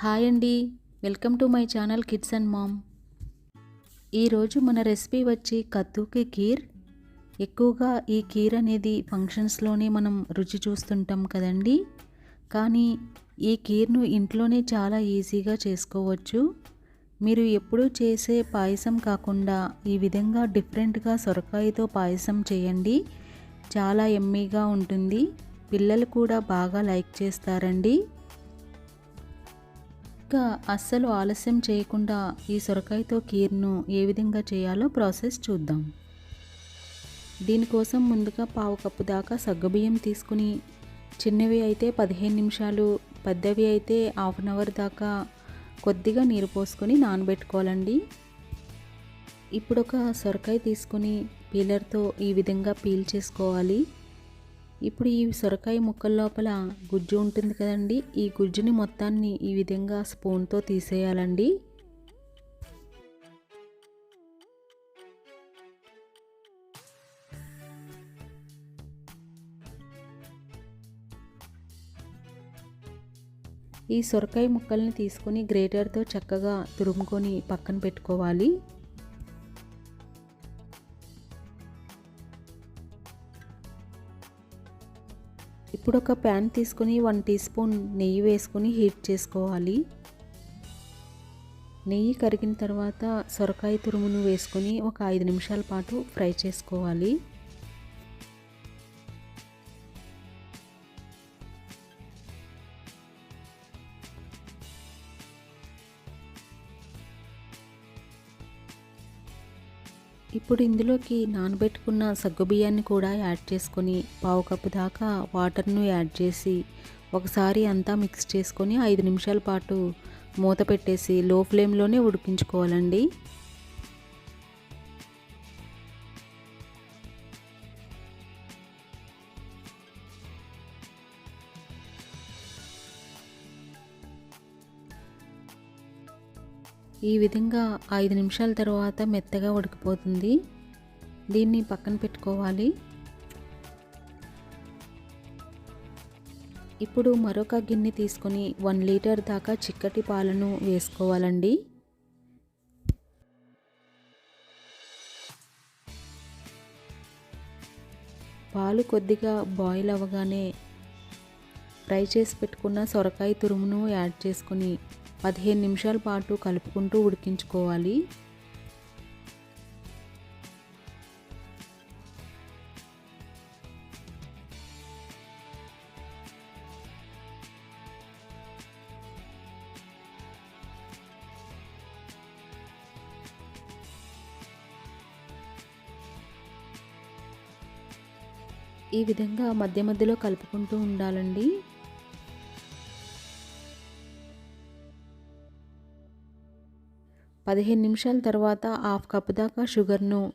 Hi అండి. Welcome to my channel kids and mom. ఈరోజు మన రెసిపీ వచ్చి కద్దుకి కీర్. ఎక్కువగా ఈ కీర్ అనేది ఫంక్షన్స్లోనే మనం రుచి చూస్తుంటాం కదండి. కానీ ఈ కీర్ను ఇంట్లోనే చాలా ఈజీగా చేసుకోవచ్చు. మీరు ఎప్పుడూ చేసే పాయసం కాకుండా ఈ విధంగా డిఫరెంట్గా సొరకాయతో పాయసం చేయండి. చాలా ఎమ్మీగా ఉంటుంది. పిల్లలు కూడా బాగా లైక్ చేస్తారండి. ఇంకా అస్సలు ఆలస్యం చేయకుండా ఈ సొరకాయతో కీర్ను ఏ విధంగా చేయాలో ప్రాసెస్ చూద్దాం. దీనికోసం ముందుగా పావు కప్పు దాకా సగ్గుబియ్యం తీసుకుని చిన్నవి అయితే పదిహేను నిమిషాలు పెద్దవి అయితే హాఫ్ అన్ అవర్ దాకా కొద్దిగా నీరు పోసుకొని నానబెట్టుకోవాలండి. ఇప్పుడు ఒక సొరకాయ తీసుకొని పీలర్తో ఈ విధంగా పీల్ చేసుకోవాలి. ఇప్పుడు ఈ సొరకాయ ముక్కల లోపల గుజ్జు ఉంటుంది కదండి. ఈ గుజ్జుని మొత్తాన్ని ఈ విధంగా స్పూన్తో తీసేయాలండి. ఈ సొరకాయ ముక్కల్ని తీసుకొని గ్రేటర్తో చక్కగా తురుముకొని పక్కన పెట్టుకోవాలి. ఇప్పుడు ఒక ప్యాన్ తీసుకొని వన్ టీ స్పూన్ నెయ్యి వేసుకొని హీట్ చేసుకోవాలి. నెయ్యి కరిగిన తర్వాత సొరకాయ తురుమును వేసుకొని ఒక ఐదు నిమిషాల పాటు ఫ్రై చేసుకోవాలి. ఇప్పుడు ఇందులోకి నానబెట్టుకున్న సగ్గుబియ్యాన్ని కూడా యాడ్ చేసుకొని పావు కప్పు దాకా వాటర్ను యాడ్ చేసి ఒకసారి అంతా మిక్స్ చేసుకొని ఐదు నిమిషాల పాటు మూత పెట్టేసి లో ఫ్లేమ్లోనే ఉడికించుకోవాలండి. ఈ విధంగా ఐదు నిమిషాల తర్వాత మెత్తగా ఉడికిపోతుంది. దీన్ని పక్కన పెట్టుకోవాలి. ఇప్పుడు మరొక గిన్నె తీసుకొని వన్ లీటర్ దాకా చిక్కటి పాలను వేసుకోవాలండి. పాలు కొద్దిగా బాయిల్ అవ్వగానే ఫ్రై చేసి పెట్టుకున్న సొరకాయ తురుమును యాడ్ చేసుకొని పదిహేను నిమిషాల పాటు కలుపుకుంటూ ఉడికించుకోవాలి. ఈ విధంగా మధ్య మధ్యలో కలుపుకుంటూ ఉండాలండి. పదిహేను నిమిషాల తర్వాత హాఫ్ కప్ దాకా షుగర్ను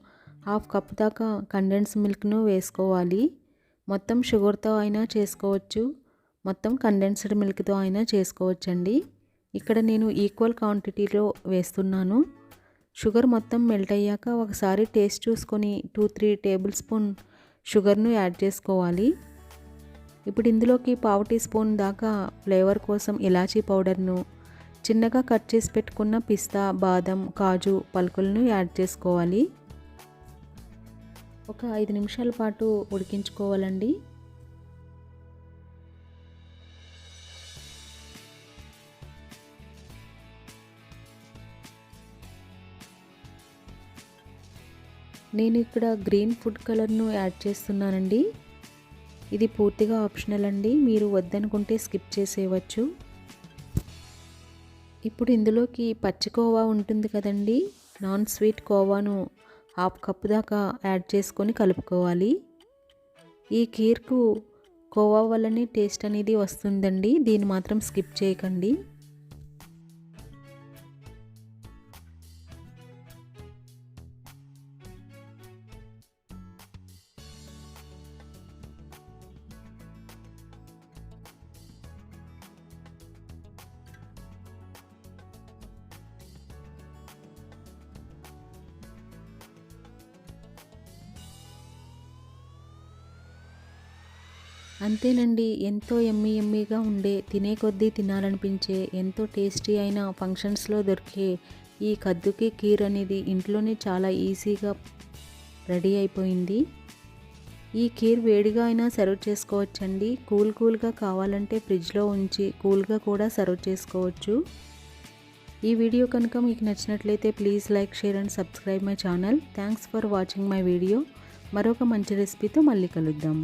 హాఫ్ కప్ దాకా కండెన్స్ మిల్క్ను వేసుకోవాలి. మొత్తం షుగర్తో అయినా చేసుకోవచ్చు. మొత్తం కండెన్స్డ్ మిల్క్తో అయినా చేసుకోవచ్చండి. ఇక్కడ నేను ఈక్వల్ క్వాంటిటీలో వేస్తున్నాను. షుగర్ మొత్తం మెల్ట్ అయ్యాక ఒకసారి టేస్ట్ చూసుకొని టూ త్రీ టేబుల్ స్పూన్ షుగర్ను యాడ్ చేసుకోవాలి. ఇప్పుడు ఇందులోకి పావు టీ స్పూన్ దాకా ఫ్లేవర్ కోసం ఇలాచీ పౌడర్ను చిన్నగా కట్ చేసి పెట్టుకున్న పిస్తా బాదం కాజు పలుకులను యాడ్ చేసుకోవాలి. ఒక ఐదు నిమిషాల పాటు ఉడికించుకోవాలండి. నేను ఇక్కడ గ్రీన్ ఫుడ్ కలర్ను యాడ్ చేస్తున్నానండి. ఇది పూర్తిగా ఆప్షనల్ అండి. మీరు వద్దనుకుంటే స్కిప్ చేసేయవచ్చు. ఇప్పుడు ఇందులోకి పచ్చి కోవా ఉంటుంది కదండి. నాన్ స్వీట్ కోవాను హాఫ్ కప్ దాకా యాడ్ చేసుకొని కలుపుకోవాలి. ఈ కీర్కు కోవా వల్లనే టేస్ట్ అనేది వస్తుందండి. దీన్ని మాత్రం స్కిప్ చేయకండి. అంతేనండి. ఎంతో ఎమ్మి ఎమ్మిగా ఉండే తినే కొద్దీ తినాలనిపించే ఎంతో టేస్టీ అయిన ఫంక్షన్స్లో దొరికే ఈ కద్దుకి కీర్ అనేది ఇంట్లోనే చాలా ఈజీగా రెడీ అయిపోయింది. ఈ కీర్ వేడిగా అయినా సర్వ్ చేసుకోవచ్చండి. కూల్ కూల్గా కావాలంటే ఫ్రిడ్జ్లో ఉంచి కూల్గా కూడా సర్వ్ చేసుకోవచ్చు. ఈ వీడియో కనుక మీకు నచ్చినట్లయితే please like share and subscribe my channel. Thanks for watching my video. మరొక మంచి రెసిపీతో మళ్ళీ కలుద్దాం.